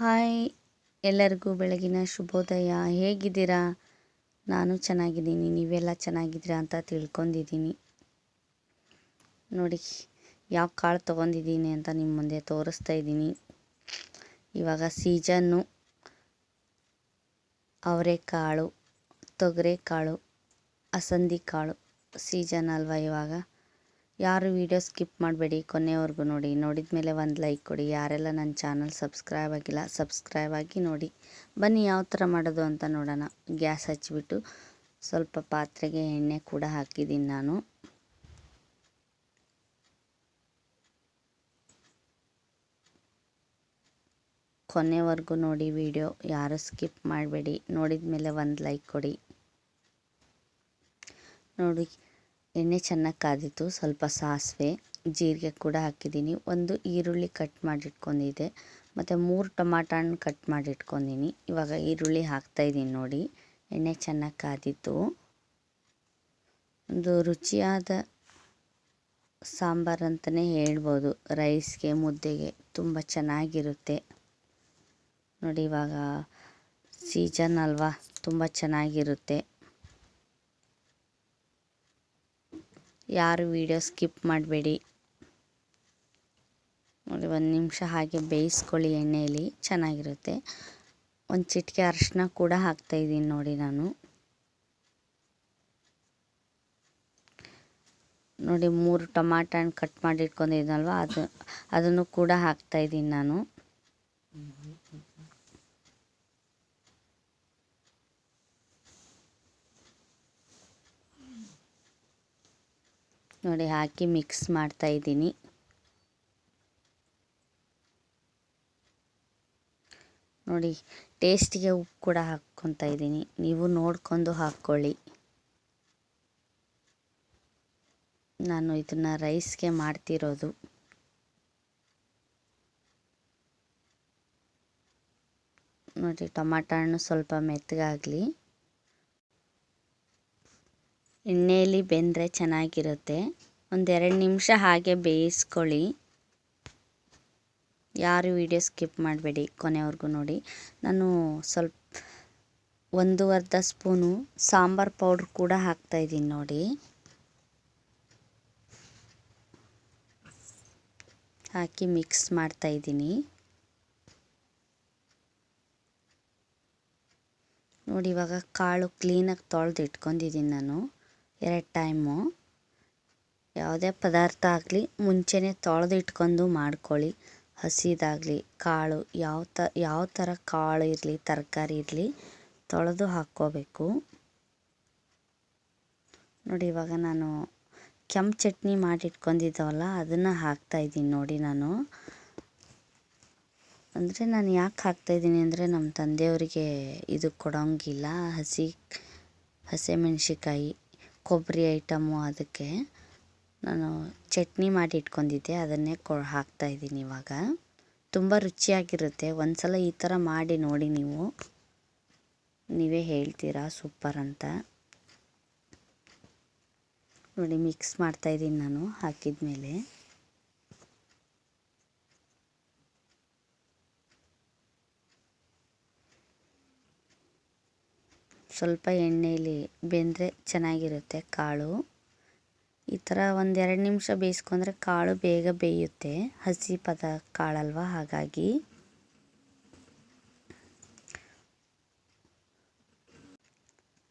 Hi ಎಲ್ಲರಿಗೂ ಬೆಳಗಿನ ಶುಭೋದಯ. ಹೇಗಿದ್ದೀರಾ? ನಾನು ಚೆನ್ನಾಗಿದ್ದೀನಿ. ನೀವೆಲ್ಲ ಚೆನ್ನಾಗಿದ್ದೀರಾ ಅಂತ ತಿಳ್ಕೊಂಡಿದ್ದೀನಿ. ನೋಡಿ, ಯಾವ ಕಾಳು ತೊಗೊಂಡಿದ್ದೀನಿ ಅಂತ ನಿಮ್ಮ ಮುಂದೆ ತೋರಿಸ್ತಾ ಇದ್ದೀನಿ. ಇವಾಗ ಸೀಜನ್ನು. ಅವರೆಕಾಳು ತೊಗರೆಕಾಳು ಅಸಂದಿ ಕಾಳು ಸೀಜನ್ ಅಲ್ವಾ ಇವಾಗ? ಯಾರು ವೀಡಿಯೋ ಸ್ಕಿಪ್ ಮಾಡಬೇಡಿ, ಕೊನೆವರೆಗೂ ನೋಡಿ. ನೋಡಿದ ಮೇಲೆ ಒಂದು ಲೈಕ್ ಕೊಡಿ. ಯಾರೆಲ್ಲ ನನ್ನ ಚಾನಲ್ ಸಬ್ಸ್ಕ್ರೈಬ್ ಆಗಿಲ್ಲ ಸಬ್ಸ್ಕ್ರೈಬ್ ಆಗಿ ನೋಡಿ. ಬನ್ನಿ ಯಾವ ಥರ ಮಾಡೋದು ಅಂತ ನೋಡೋಣ. ಗ್ಯಾಸ್ ಹಚ್ಚಿಬಿಟ್ಟು ಸ್ವಲ್ಪ ಪಾತ್ರೆಗೆ ಎಣ್ಣೆ ಕೂಡ ಹಾಕಿದ್ದೀನಿ ನಾನು. ಕೊನೆವರೆಗೂ ನೋಡಿ ವಿಡಿಯೋ ಯಾರು ಸ್ಕಿಪ್ ಮಾಡಬೇಡಿ. ನೋಡಿದ ಮೇಲೆ ಒಂದು ಲೈಕ್ ಕೊಡಿ. ನೋಡಿ. ಎಣ್ಣೆ ಚೆನ್ನಾಗಿ ಕಾದಿತ್ತು ಸ್ವಲ್ಪ ಸಾಸಿವೆ, ಜೀರಿಗೆ ಕೂಡ ಹಾಕಿದ್ದೀನಿ. ಒಂದು ಈರುಳ್ಳಿ ಕಟ್ ಮಾಡಿಟ್ಕೊಂಡಿದ್ದೆ. ಮತ್ತು ಮೂರು ಟೊಮಾಟ ಹಣ್ಣು ಕಟ್ ಮಾಡಿಟ್ಕೊಂಡಿನಿ. ಇವಾಗ ಈರುಳ್ಳಿ ಹಾಕ್ತಾಯಿದ್ದೀನಿ ನೋಡಿ. ಎಣ್ಣೆ ಚೆನ್ನಾಗಿ ಕಾದಿತ್ತು ಒಂದು ರುಚಿಯಾದ ಸಾಂಬಾರು ಅಂತಲೇ ಹೇಳ್ಬೋದು. ರೈಸ್ಗೆ, ಮುದ್ದೆಗೆ ತುಂಬ ಚೆನ್ನಾಗಿರುತ್ತೆ. ನೋಡಿ ಇವಾಗ ಸೀಸನ್ ಅಲ್ವಾ? ತುಂಬ ಚೆನ್ನಾಗಿರುತ್ತೆ. ಯಾರು ವಿಡಿಯೋ ಸ್ಕಿಪ್ ಮಾಡಬೇಡಿ. ನೋಡಿ, ಒಂದು ನಿಮಿಷ ಹಾಗೆ ಬೇಯಿಸ್ಕೊಳ್ಳಿ ಎಣ್ಣೆಯಲ್ಲಿ ಚೆನ್ನಾಗಿರುತ್ತೆ. ಒಂದು ಚಿಟಿಕೆ ಅರಿಶಿನ ಕೂಡ ಹಾಕ್ತಾಯಿದ್ದೀನಿ ನೋಡಿ ನಾನು. ನೋಡಿ, ಮೂರು ಟೊಮ್ಯಾಟೊ ಹಣ್ಣು ಕಟ್ ಮಾಡಿ ಇಟ್ಕೊಂಡಿದ್ದೀನಲ್ವ ಅದು, ಅದನ್ನು ಕೂಡ ಹಾಕ್ತಾಯಿದ್ದೀನಿ ನಾನು. ನೋಡಿ, ಹಾಕಿ ಮಿಕ್ಸ್ ಮಾಡ್ತಾ ಇದ್ದೀನಿ. ನೋಡಿ ಟೇಸ್ಟಿಗೆ ಉಪ್ಪು ಕೂಡ ಹಾಕ್ಕೊತಾ ಇದ್ದೀನಿ. ನೀವು ನೋಡ್ಕೊಂಡು ಹಾಕ್ಕೊಳ್ಳಿ. ನಾನು ಇದನ್ನು ರೈಸ್ಗೆ ಮಾಡ್ತಿರೋದು. ನೋಡಿ, ಟೊಮಾಟೊ ಹಣ್ಣು ಸ್ವಲ್ಪ ಮೆತ್ತಗಾಗಲಿ. ಎಣ್ಣೆಯಲ್ಲಿ ಬೆಂದರೆ ಚೆನ್ನಾಗಿರುತ್ತೆ. ಒಂದೆರಡು ನಿಮಿಷ ಹಾಗೆ ಬೇಯಿಸ್ಕೊಳ್ಳಿ. ಯಾರು ವಿಡಿಯೋ ಸ್ಕಿಪ್ ಮಾಡಬೇಡಿ ಕೊನೆವರೆಗೂ ನೋಡಿ. ನಾನು ಸ್ವಲ್ಪ ಒಂದು ಅರ್ಧ ಸ್ಪೂನು ಸಾಂಬಾರು ಪೌಡ್ರ್ ಕೂಡ ಹಾಕ್ತಾಯಿದ್ದೀನಿ ನೋಡಿ. ಹಾಕಿ ಮಿಕ್ಸ್ ಮಾಡ್ತಾಯಿದ್ದೀನಿ ನೋಡಿ ಇವಾಗ ಕಾಳು ಕ್ಲೀನಾಗಿ ತೊಳೆದು ಇಟ್ಕೊಂಡಿದ್ದೀನಿ ನಾನು. ಎರಡು ಟೈಮು. ಯಾವುದೇ ಪದಾರ್ಥ ಆಗಲಿ, ಮುಂಚೆನೇ ತೊಳೆದು ಇಟ್ಕೊಂಡು ಮಾಡ್ಕೊಳ್ಳಿ. ಹಸಿದಾಗಲಿ, ಕಾಳು, ಯಾವ ತ, ಯಾವ ಥರ ಕಾಳು ಇರಲಿ, ತರಕಾರಿ ಇರಲಿ, ತೊಳೆದು ಹಾಕ್ಕೋಬೇಕು. ನೋಡಿ, ಇವಾಗ ನಾನು ಕೆಂಪು ಚಟ್ನಿ ಮಾಡಿಟ್ಕೊಂಡಿದ್ದವಲ್ಲ, ಅದನ್ನು ಹಾಕ್ತಾಯಿದ್ದೀನಿ ನೋಡಿ ನಾನು. ಅಂದರೆ ನಾನು ಯಾಕೆ ಹಾಕ್ತಾಯಿದ್ದೀನಿ ಅಂದರೆ, ನಮ್ಮ ತಂದೆಯವರಿಗೆ ಇದು ಕೊಡೋಂಗಿಲ್ಲ. ಹಸಿ ಹಸಿಮೆಣ್ಸಿಕಾಯಿ ಕೊಬ್ಬರಿ ಐಟಮು ಅದಕ್ಕೆ ನಾನು ಚಟ್ನಿ ಮಾಡಿ ಇಟ್ಕೊಂಡಿದ್ದೆ. ಅದನ್ನೇ ಕೊ ಹಾಕ್ತಾಯಿದ್ದೀನಿ ಇವಾಗ. ತುಂಬ ರುಚಿಯಾಗಿರುತ್ತೆ. ಒಂದು ಸಲ ಈ ಥರ ಮಾಡಿ ನೋಡಿ ನೀವು. ನೀವೇ ಹೇಳ್ತೀರಾ? ಸೂಪರ್ ಅಂತ. ನೋಡಿ ಮಿಕ್ಸ್ ಮಾಡ್ತಾ ಇದ್ದೀನಿ ನಾನು ಹಾಕಿದ ಮೇಲೆ ಸ್ವಲ್ಪ ಎಣ್ಣೆಯಲ್ಲಿ ಬೆಂದರೆ ಚೆನ್ನಾಗಿರುತ್ತೆ ಕಾಳು. ಈ ಥರ ಒಂದೆರಡು ನಿಮಿಷ ಬೇಯಿಸ್ಕೊಂಡ್ರೆ ಕಾಳು ಬೇಗ ಬೇಯುತ್ತೆ. ಹಸಿ ಪದ ಕಾಳಲ್ವ? ಹಾಗಾಗಿ.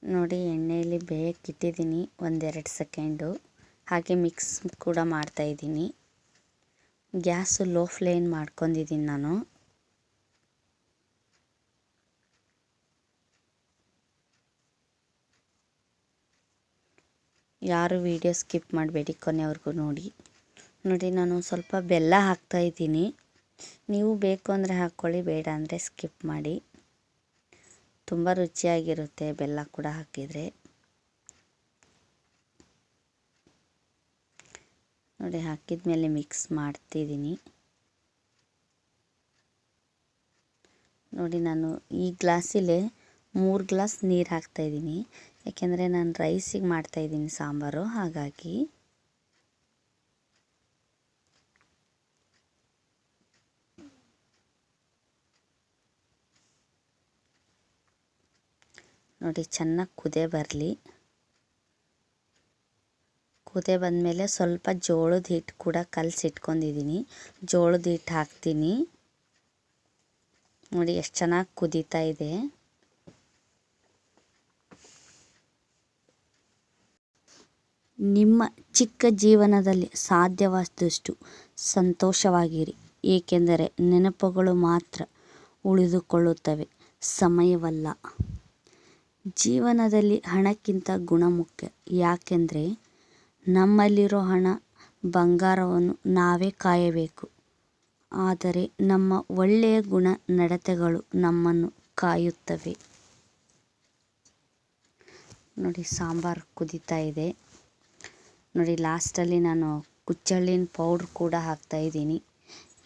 ನೋಡಿ ಎಣ್ಣೆಯಲ್ಲಿ ಬೇಯಕ್ಕಿಟ್ಟಿದ್ದೀನಿ ಒಂದೆರಡು ಸೆಕೆಂಡು. ಹಾಗೆ ಮಿಕ್ಸ್ ಕೂಡ ಮಾಡ್ತಾಯಿದ್ದೀನಿ ಗ್ಯಾಸು ಲೋ ಫ್ಲೇಮ್ ಮಾಡ್ಕೊಂಡಿದ್ದೀನಿ ನಾನು. ಯಾರು ವಿಡಿಯೋ ಸ್ಕಿಪ್ ಮಾಡಬೇಡಿ ಕೊನೆವರೆಗೂ ನೋಡಿ. ನೋಡಿ, ನಾನು ಸ್ವಲ್ಪ ಬೆಲ್ಲ ಹಾಕ್ತಾಯಿದ್ದೀನಿ ನೀವು ಬೇಕು ಅಂದರೆ ಹಾಕ್ಕೊಳ್ಳಿ ಬೇಡ ಅಂದರೆ ಸ್ಕಿಪ್ ಮಾಡಿ. ತುಂಬ ರುಚಿಯಾಗಿರುತ್ತೆ ಬೆಲ್ಲ ಕೂಡ ಹಾಕಿದರೆ. ನೋಡಿ ಹಾಕಿದ ಮೇಲೆ ಮಿಕ್ಸ್ ಮಾಡ್ತಿದ್ದೀನಿ. ನೋಡಿ, ನಾನು ಈ ಗ್ಲಾಸಲ್ಲೇ ಮೂರು ಗ್ಲಾಸ್ ನೀರು ಹಾಕ್ತಾಯಿದ್ದೀನಿ ಯಾಕೆಂದರೆ ನಾನು ರೈಸಿಗೆ ಮಾಡ್ತಾಯಿದ್ದೀನಿ ಸಾಂಬಾರು, ಹಾಗಾಗಿ ನೋಡಿ ಚೆನ್ನಾಗಿ ಕುದೆ ಬರಲಿ. ಕುದೆ ಬಂದಮೇಲೆ ಸ್ವಲ್ಪ ಜೋಳದ ಹಿಟ್ಟು ಕೂಡ ಕಲಸಿ ಇಟ್ಕೊಂಡಿದ್ದೀನಿ ಜೋಳದ ಹಿಟ್ಟು ಹಾಕ್ತೀನಿ. ನೋಡಿ ಎಷ್ಟು ಚೆನ್ನಾಗಿ ಕುದೀತಾ ಇದೆ. ನಿಮ್ಮ ಚಿಕ್ಕ ಜೀವನದಲ್ಲಿ ಸಾಧ್ಯವಾದಷ್ಟು ಸಂತೋಷವಾಗಿರಿ. ಏಕೆಂದರೆ ನೆನಪುಗಳು ಮಾತ್ರ ಉಳಿದುಕೊಳ್ಳುತ್ತವೆ, ಸಮಯವಲ್ಲ. ಜೀವನದಲ್ಲಿ ಹಣಕ್ಕಿಂತ ಗುಣ ಮುಖ್ಯ. ಯಾಕೆಂದರೆ ನಮ್ಮಲ್ಲಿರೋ ಹಣ, ಬಂಗಾರವನ್ನು ನಾವೇ ಕಾಯಬೇಕು. ಆದರೆ ನಮ್ಮ ಒಳ್ಳೆಯ ಗುಣ ನಡತೆಗಳು ನಮ್ಮನ್ನು ಕಾಯುತ್ತವೆ. ನೋಡಿ, ಸಾಂಬಾರು ಕುದೀತಾ ಇದೆ. ನೋಡಿ, ಲಾಸ್ಟಲ್ಲಿ ನಾನು ಕುಚ್ಚಳ್ಳಿನ ಪೌಡ್ರ್ ಕೂಡ ಹಾಕ್ತಾಯಿದ್ದೀನಿ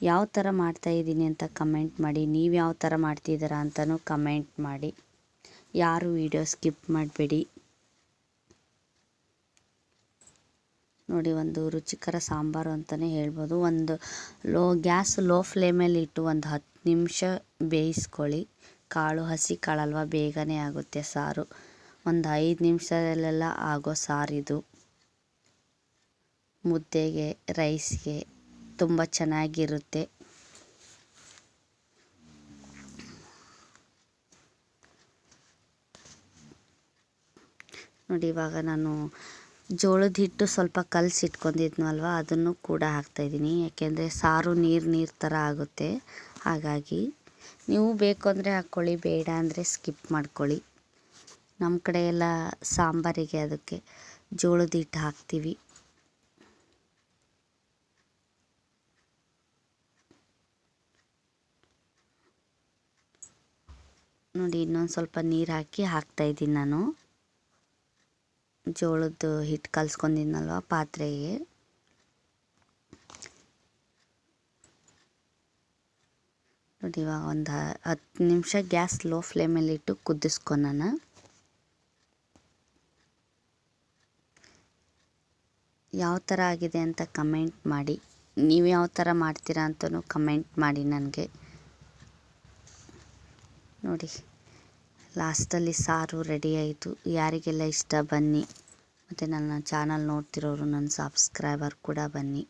ಯಾವ ಥರ ಮಾಡ್ತಾಯಿದ್ದೀನಿ ಅಂತ ಕಮೆಂಟ್ ಮಾಡಿ, ನೀವು ಯಾವ ಥರ ಮಾಡ್ತಿದ್ದೀರಾ ಅಂತಲೂ ಕಮೆಂಟ್ ಮಾಡಿ. ಯಾರು ವಿಡಿಯೋ ಸ್ಕಿಪ್ ಮಾಡಬೇಡಿ. ನೋಡಿ, ಒಂದು ರುಚಿಕರ ಸಾಂಬಾರು ಅಂತಲೇ ಹೇಳ್ಬೋದು. ಒಂದು ಲೋ, ಗ್ಯಾಸ್ ಲೋ ಫ್ಲೇಮಲ್ಲಿ ಇಟ್ಟು ಒಂದು ಹತ್ತು ನಿಮಿಷ ಬೇಯಿಸ್ಕೊಳ್ಳಿ. ಕಾಳು ಹಸಿ, ಕಾಳಲ್ವ, ಬೇಗನೆ ಆಗುತ್ತೆ ಸಾರು. ಒಂದು ಐದು ನಿಮಿಷದಲ್ಲೆಲ್ಲ ಆಗೋ ಸಾರಿದು. ಮುದ್ದೆಗೆ, ರೈಸ್ಗೆ ತುಂಬ ಚೆನ್ನಾಗಿರುತ್ತೆ. ನೋಡಿ, ಇವಾಗ ನಾನು ಜೋಳದ ಹಿಟ್ಟು ಸ್ವಲ್ಪ ಕಲಸಿಟ್ಕೊಂಡಿದ್ನಲ್ವ, ಅದನ್ನು ಕೂಡ ಹಾಕ್ತಾಯಿದ್ದೀನಿ. ಯಾಕೆಂದರೆ ಸಾರು ನೀರು ನೀರು ಥರ ಆಗುತ್ತೆ. ಹಾಗಾಗಿ ನೀವು ಬೇಕು ಅಂದರೆ ಹಾಕ್ಕೊಳ್ಳಿ, ಬೇಡ ಅಂದರೆ ಸ್ಕಿಪ್ ಮಾಡ್ಕೊಳ್ಳಿ. ನಮ್ಮ ಕಡೆ ಎಲ್ಲ ಸಾಂಬಾರಿಗೆ ಅದಕ್ಕೆ ಜೋಳದ ಹಿಟ್ಟು ಹಾಕ್ತೀವಿ. ನೋಡಿ, ಇನ್ನೊಂದು ಸ್ವಲ್ಪ ನೀರು ಹಾಕಿ ಹಾಕ್ತಾಯಿದ್ದೀನಿ ನಾನು. ಜೋಳದ್ದು ಹಿಟ್ಟು ಕಲ್ಸ್ಕೊಂಡಿದ್ನಲ್ವ ಪಾತ್ರೆಗೆ. ನೋಡಿ, ಇವಾಗ ಒಂದು ಹತ್ತು ನಿಮಿಷ ಗ್ಯಾಸ್ ಲೋ ಫ್ಲೇಮಲ್ಲಿ ಇಟ್ಟು ಕುದಿಸ್ಕೊಳೋಣ ಯಾವ ಥರ ಆಗಿದೆ ಅಂತ ಕಮೆಂಟ್ ಮಾಡಿ. ನೀವು ಯಾವ ಥರ ಮಾಡ್ತೀರಾ ಅಂತಲೂ ಕಮೆಂಟ್ ಮಾಡಿ ನನಗೆ. ನೋಡಿ. ಲಾಸ್ಟಲ್ಲಿ ಸಾರು ರೆಡಿ ಆಯಿತು. ಯಾರಿಗೆಲ್ಲ ಇಷ್ಟ ಬನ್ನಿ. ಮತ್ತು ನನ್ನ ಚಾನಲ್ ನೋಡ್ತಿರೋರು ನನ್ನ ಸಬ್ಸ್ಕ್ರೈಬರ್ ಕೂಡ ಬನ್ನಿ.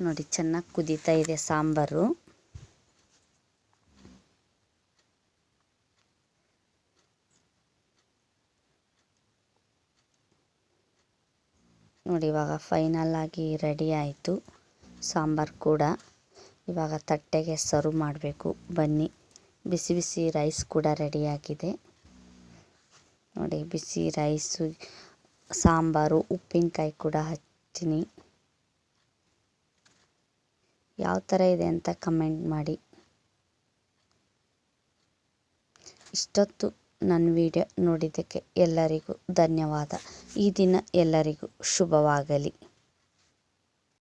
ನೋಡಿ, ಚೆನ್ನಾಗಿ ಕುದೀತಾ ಇದೆ ಸಾಂಬಾರು. ನೋಡಿ, ಇವಾಗ ಫೈನಲ್ ಆಗಿ ರೆಡಿ ಆಯಿತು ಸಾಂಬಾರು ಕೂಡ. ಇವಾಗ ತಟ್ಟೆಗೆ ಸರ್ವ್ ಮಾಡಬೇಕು. ಬನ್ನಿ. ಬಿಸಿ ಬಿಸಿ ರೈಸ್ ಕೂಡ ರೆಡಿಯಾಗಿದೆ. ನೋಡಿ, ಬಿಸಿ ರೈಸು ಸಾಂಬಾರು, ಉಪ್ಪಿನಕಾಯಿ ಕೂಡ ಹಚ್ತೀನಿ ಯಾವ ಥರ ಇದೆ ಅಂತ ಕಮೆಂಟ್ ಮಾಡಿ. ಇಷ್ಟೊತ್ತು ನನ್ನ ವಿಡಿಯೋ ನೋಡಿದ್ದಕ್ಕೆ ಎಲ್ಲರಿಗೂ ಧನ್ಯವಾದ. ಈ ದಿನ ಎಲ್ಲರಿಗೂ ಶುಭವಾಗಲಿ.